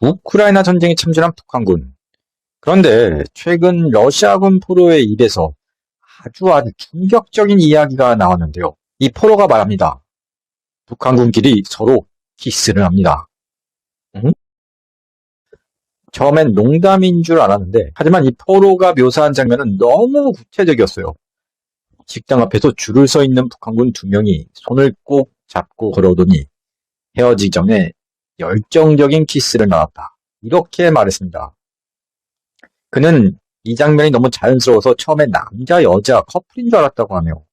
우크라이나 전쟁에 참전한 북한군. 그런데 최근 러시아군 포로의 입에서 아주 아주 충격적인 이야기가 나왔는데요. 이 포로가 말합니다. 북한군끼리 서로 키스를 합니다. 응? 처음엔 농담인 줄 알았는데, 하지만 이 포로가 묘사한 장면은 너무 구체적이었어요. 식당 앞에서 줄을 서 있는 북한군 두 명이 손을 꼭 잡고 걸어오더니 헤어지기 전에 열정적인 키스를 나눴다. 이렇게 말했습니다. 그는 이 장면이 너무 자연스러워서 처음에 남자, 여자 커플인 줄 알았다고 하네요.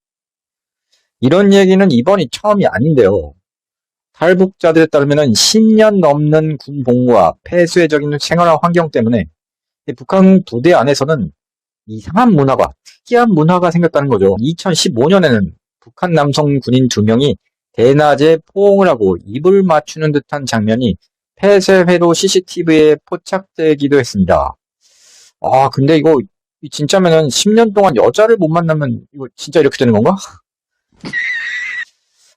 이런 얘기는 이번이 처음이 아닌데요. 탈북자들에 따르면 10년 넘는 군 복무와 폐쇄적인 생활 환경 때문에 이 북한 부대 안에서는 이상한 문화가, 특이한 문화가 생겼다는 거죠. 2015년에는 북한 남성 군인 두 명이 대낮에 포옹을 하고 입을 맞추는 듯한 장면이 폐쇄회로 CCTV에 포착되기도 했습니다. 아, 근데 이거 이 진짜면은 10년 동안 여자를 못 만나면 이거 진짜 이렇게 되는 건가?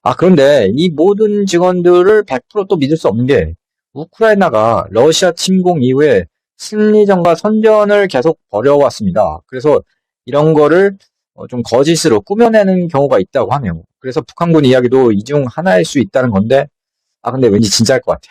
아, 그런데 이 모든 직원들을 100%또 믿을 수 없는 게 우크라이나가 러시아 침공 이후에 승리전과 선전을 계속 벌여왔습니다. 그래서 이런 거를 어, 좀 거짓으로 꾸며내는 경우가 있다고 하네요. 그래서 북한군 이야기도 이 중 하나일 수 있다는 건데, 아, 근데 왠지 진짜일 것 같아.